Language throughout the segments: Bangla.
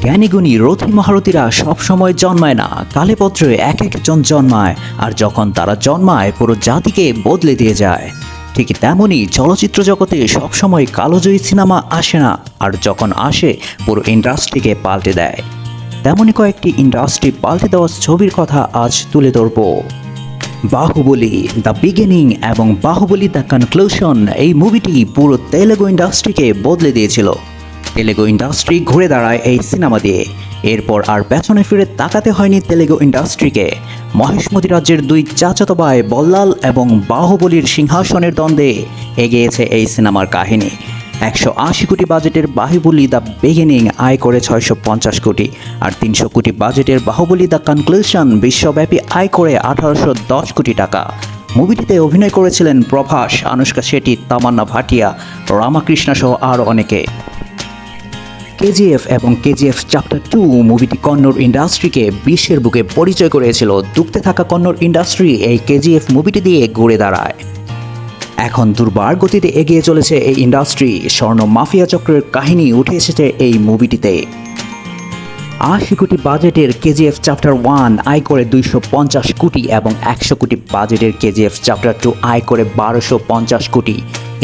জ্ঞানীগুণী রথী মহারথীরা সবসময় জন্মায় না, কালেপত্রে এক একজন জন্মায়, আর যখন তারা জন্মায়, পুরো জাতিকে বদলে দিয়ে যায়। ঠিক তেমনই চলচ্চিত্র জগতে সবসময় কালোজয়ী সিনেমা আসে না, আর যখন আসে, পুরো ইন্ডাস্ট্রিকে পাল্টে দেয়। তেমনই কয়েকটি ইন্ডাস্ট্রি পাল্টে দেওয়া ছবির কথা আজ তুলে ধরব। বাহুবলী, দ্য বিগিনিং এবং বাহুবলী দ্য কনক্লুশন এই মুভিটি পুরো তেলেগু ইন্ডাস্ট্রিকে বদলে দিয়েছিল। তেলেগু ইন্ডাস্ট্রি ঘুরে দাঁড়ায় এই সিনেমা দিয়ে। এরপর আর পেছনে ফিরে তাকাতে হয়নি তেলেগু ইন্ডাস্ট্রিকে। মহেশমতি রাজ্যের দুই চাচাতো ভাই বল্লাল এবং বাহুবলীর সিংহাসনের দ্বন্দ্বে এগিয়েছে এই সিনেমার কাহিনী। একশো আশি কোটি বাজেটের বাহুবলী দ্য বিগিনিং আয় করে ছয়শো পঞ্চাশ কোটি, আর তিনশো কোটি বাজেটের বাহুবলী দ্য কনক্লুশন বিশ্বব্যাপী আয় করে আঠারোশো দশ কোটি টাকা। মুভিটিতে অভিনয় করেছিলেন প্রভাস, আনুষ্কা শেঠি, তামান্না ভাটিয়া, রামাকৃষ্ণ সহ আরও অনেকে। কেজিএফ এবং কেজিএফ চ্যাপ্টার টু মুভিটি কন্নড় ইন্ডাস্ট্রিকে বিশ্বের বুকে পরিচয় করেছিল। দুঃখতে থাকা কন্নড় ইন্ডাস্ট্রি এই কেজিএফ মুভিটি দিয়ে ঘুরে দাঁড়ায়। এখন দুর্বার গতিতে এগিয়ে চলেছে এই ইন্ডাস্ট্রি স্বর্ণ মাফিয়া চক্রের কাহিনী উঠে এসেছে এই মুভিটিতে আশি কোটি বাজেটের কেজিএফ চ্যাপ্টার ওয়ান আয় করে দুইশো পঞ্চাশ কোটি এবং একশো কোটি বাজেটের কেজিএফ চ্যাপ্টার টু আয় করে বারোশো পঞ্চাশ কোটি।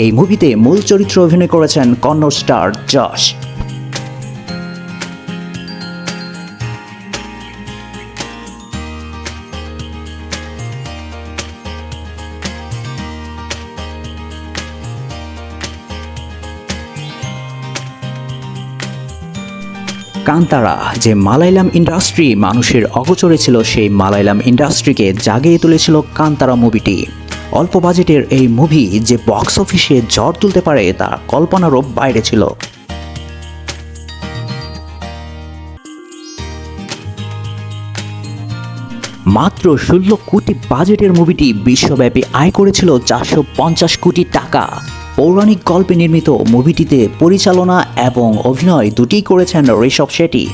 এই মুভিতে মূল চরিত্র অভিনয় করেছেন কন্নড় স্টার যশ কান্তারা, যে মালায়ালাম ইন্ডাস্ট্রি মানুষের অগোচরে ছিল, সেই মালায়ালাম ইন্ডাস্ট্রিকে জাগিয়ে তুলেছিল কান্তারা মুভিটি। অল্প বাজেটের এই মুভি যে বক্স অফিসে ঝড় তুলতে পারে, তা কল্পনারও বাইরে ছিল। মাত্র ষোলো কোটি বাজেটের মুভিটি বিশ্বব্যাপী আয় করেছিল চারশো পঞ্চাশ কোটি টাকা। পৌরাণিক গল্পে নির্মিত মুভিটিতে পরিচালনা এবং অভিনয় দুটি করেছেন ঋষভ শেঠি।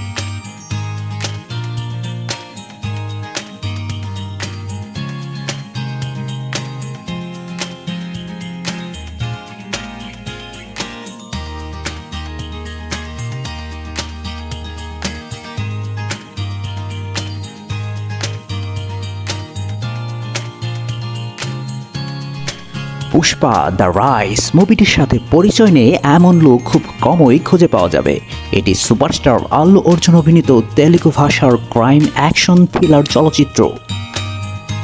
পুষ্পা, দ্য রাইস মুভিটির সাথে পরিচয় নেই এমন লোক খুব কমই খুঁজে পাওয়া যাবে। এটি সুপারস্টার আল্লু অর্জুন অভিনীত তেলুগু ভাষার ক্রাইম অ্যাকশন থ্রিলার চলচ্চিত্র।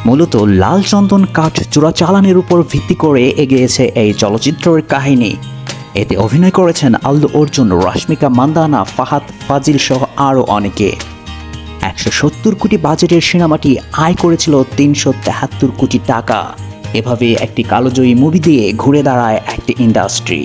মূলত লাল চন্দন কাঠ চোরাচালানের উপর ভিত্তি করে এগিয়েছে এই চলচ্চিত্রের কাহিনী। এতে অভিনয় করেছেন আল্লু অর্জুন, রশ্মিকা মান্দানা, ফাহাদ ফাজিল সহ আরও অনেকে। একশো সত্তর কোটি বাজেটের সিনেমাটি আয় করেছিল তিনশো তেহাত্তর কোটি টাকা। এভাবে একটি কালোজয়ী মুভি দিয়ে ঘুরে দাঁড়ায় একটি ইন্ডাস্ট্রি